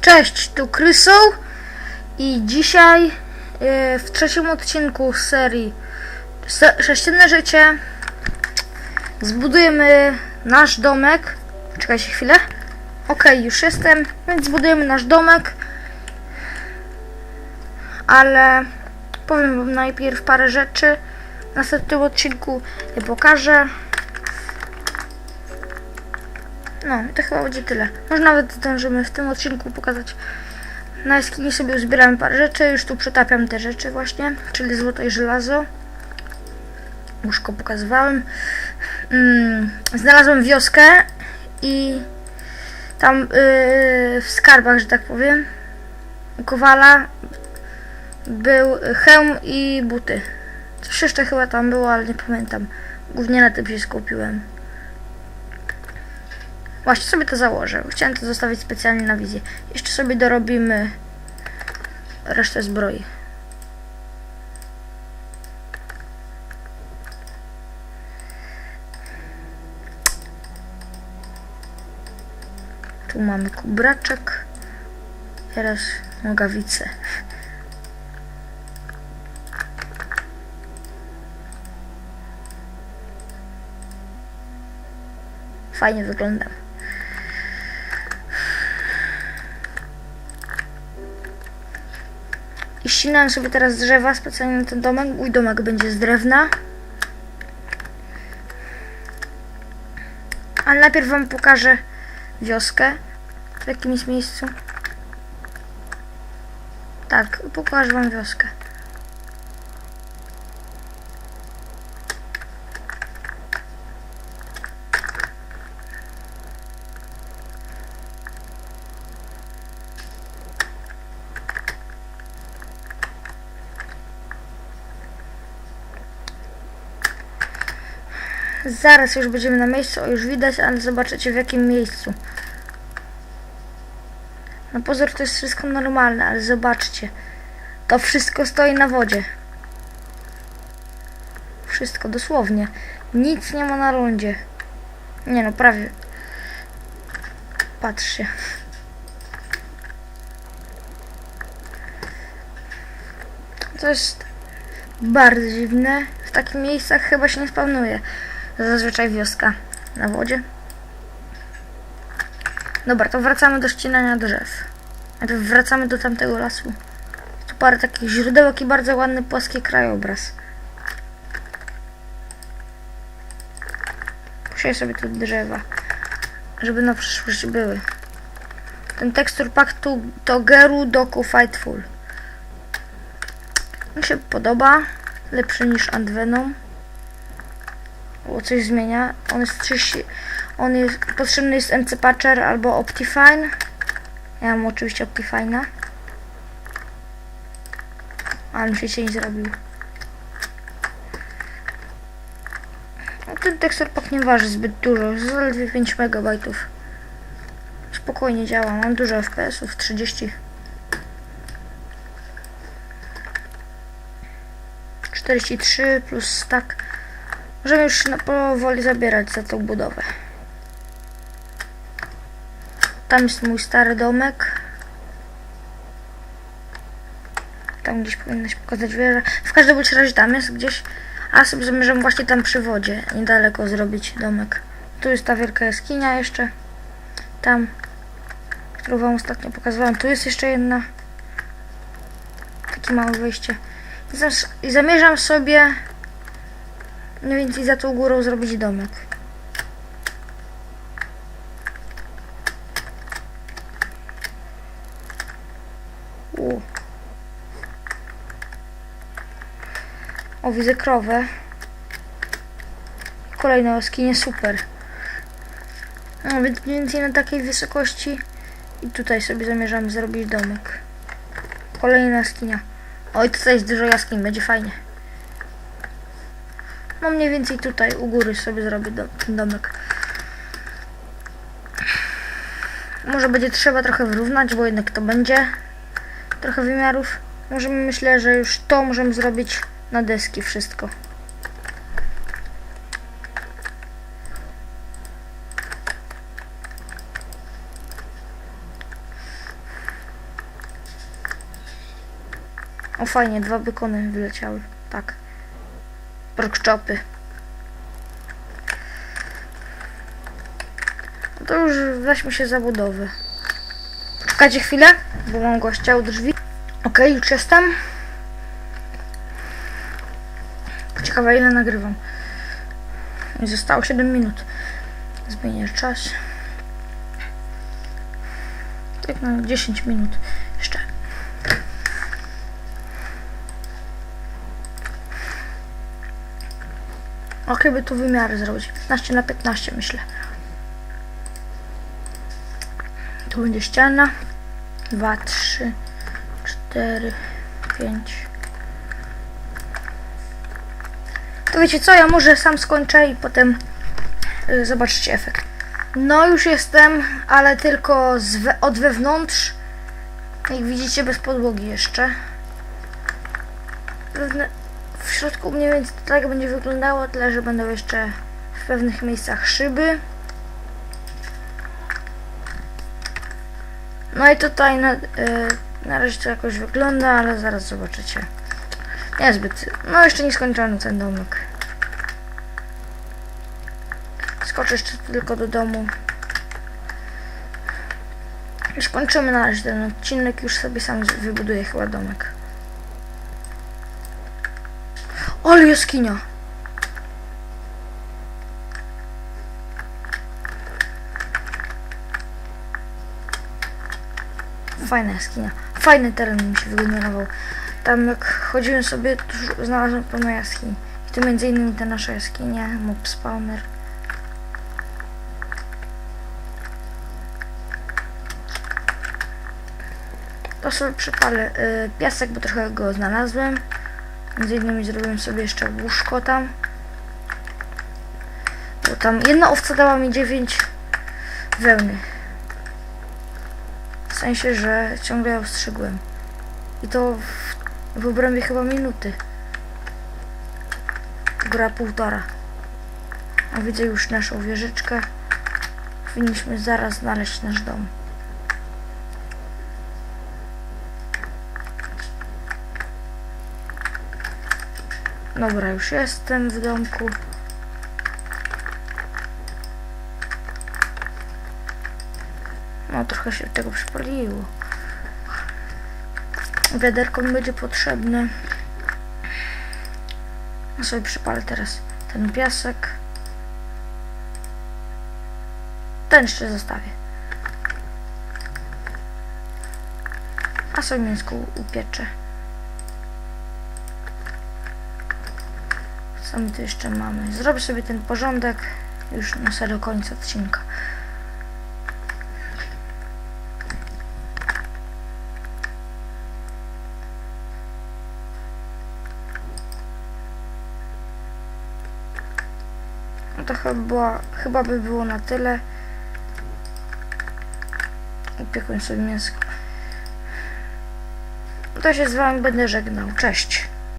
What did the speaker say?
Cześć, tu Krysoł i dzisiaj e, w trzecim odcinku serii Se- Sześcienne Życie. Zbudujemy nasz domek. Czekajcie chwilę. Okej, już jestem, więc zbudujemy nasz domek. Ale powiem wam najpierw parę rzeczy. W następnym odcinku je pokażę. No, to chyba będzie tyle. Może nawet zdążymy w tym odcinku pokazać. Na jaskini sobie uzbieramy parę rzeczy. Już tu przetapiam te rzeczy właśnie, czyli złoto i żelazo. Łóżko pokazywałem. Mm, znalazłem wioskę i tam yy, w skarbach, że tak powiem, Kowala był hełm i buty. Coś jeszcze chyba tam było, ale nie pamiętam. Głównie na tym się skupiłem. Właśnie sobie to założę. Chciałem to zostawić specjalnie na wizję. Jeszcze sobie dorobimy resztę zbroi. Tu mamy kubraczek. Teraz nogawice. Fajnie wyglądam. I ścinałem sobie teraz drzewa specjalnie na ten domek. Mój domek będzie z drewna. Ale najpierw wam pokażę wioskę. W jakimś miejscu. Tak, pokażę wam wioskę. Zaraz już będziemy na miejscu, o już widać, ale zobaczycie w jakim miejscu. Na pozór to jest wszystko normalne, ale zobaczcie. To wszystko stoi na wodzie. Wszystko, dosłownie. Nic nie ma na lądzie. Nie no, prawie. Patrzcie. To jest bardzo dziwne. W takich miejscach chyba się nie spawnuje. Zazwyczaj wioska na wodzie. Dobra, to wracamy do ścinania drzew. Najpierw wracamy do tamtego lasu. Tu parę takich źródełek i bardzo ładny płaski krajobraz. Posieję sobie tu drzewa, żeby na przyszłość były. Ten tekstur pack to, to Geru Doku Fightful. Mi się podoba. Lepszy niż Antvenom. Bo coś zmienia. On jest 30. On jest. Potrzebny jest MC Patcher albo Optifine. Ja mam oczywiście Optifine'a. Ale mi się cień zrobił. No, ten tekstur pack nie waży zbyt dużo. Zaledwie 5 MB. Spokojnie działa. Mam dużo FPS-ów. 30. 43 plus stack. Możemy już powoli zabierać za tą budowę. Tam jest mój stary domek. Tam gdzieś powinno się pokazać wieża. W każdym razie tam jest gdzieś. A sobie zamierzam właśnie tam przy wodzie, niedaleko zrobić domek. Tu jest ta wielka jaskinia jeszcze. Tam, którą wam ostatnio pokazywałam. Tu jest jeszcze jedna. Takie małe zas- I zamierzam sobie mniej więcej za tą górą zrobić domek. O, widzę krowę. Kolejna jaskinie, super. No, więc mniej więcej na takiej wysokości i tutaj sobie zamierzam zrobić domek. Kolejna jaskinia. Oj, tutaj jest dużo jaskiń, będzie fajnie. No mniej więcej tutaj u góry sobie zrobię dom, ten domek. Może będzie trzeba trochę wyrównać, bo jednak to będzie trochę wymiarów. Możemy, myślę, że już to możemy zrobić na deski wszystko. O fajnie, dwa bykony wyleciały. Tak. Porkchopy. No to już weźmy się za budowę. Poczekajcie chwilę, bo mam gościa u drzwi. Okej, już jestem. Ciekawe ile nagrywam. Zostało 7 minut. Zmienię czas. Tak na 10 minut jeszcze. Ok, by tu wymiary zrobić. 15 na 15 myślę. Tu będzie ściana. 2, 3, 4, 5. To wiecie co, ja może sam skończę i potem y, zobaczycie efekt. No już jestem, ale tylko z we, od wewnątrz. Jak widzicie bez podłogi jeszcze. Pewne, w środku mniej więcej tak będzie wyglądało, tyle że będą jeszcze w pewnych miejscach szyby. No i tutaj na, y, na razie to jakoś wygląda, ale zaraz zobaczycie. Niezbyt. No jeszcze nie skończony ten domek. Skoczę jeszcze tylko do domu. Już kończymy na razie ten odcinek, już sobie sam wybuduję chyba domek. Ale jaskinia! Fajna jaskinia. Fajny teren mi się wygenerował. Tam jak chodziłem sobie, to znalazłem pełno jaskiń. I tu między innymi te nasze jaskinie, mob spawner. To sobie przypalę y, piasek, bo trochę go znalazłem. Między innymi zrobiłem sobie jeszcze łóżko tam. Bo tam jedna owca dała mi 9 wełny. W sensie, że ciągle ją strzygłem. I to w, w obrębie chyba minuty. Góra półtora. A widzę już naszą wieżyczkę. Powinniśmy zaraz znaleźć nasz dom. Dobra, już jestem w domku. Trochę się tego przypaliło. Wiaderko mi będzie potrzebne. Ja sobie przypalę teraz ten piasek. Ten jeszcze zostawię. A sobie mięsko upieczę. Co my tu jeszcze mamy? Zrobię sobie ten porządek już na serio końca odcinka. To chyba, chyba by było na tyle. Upiekłem sobie mięsko. To się z wami będę żegnał. Cześć.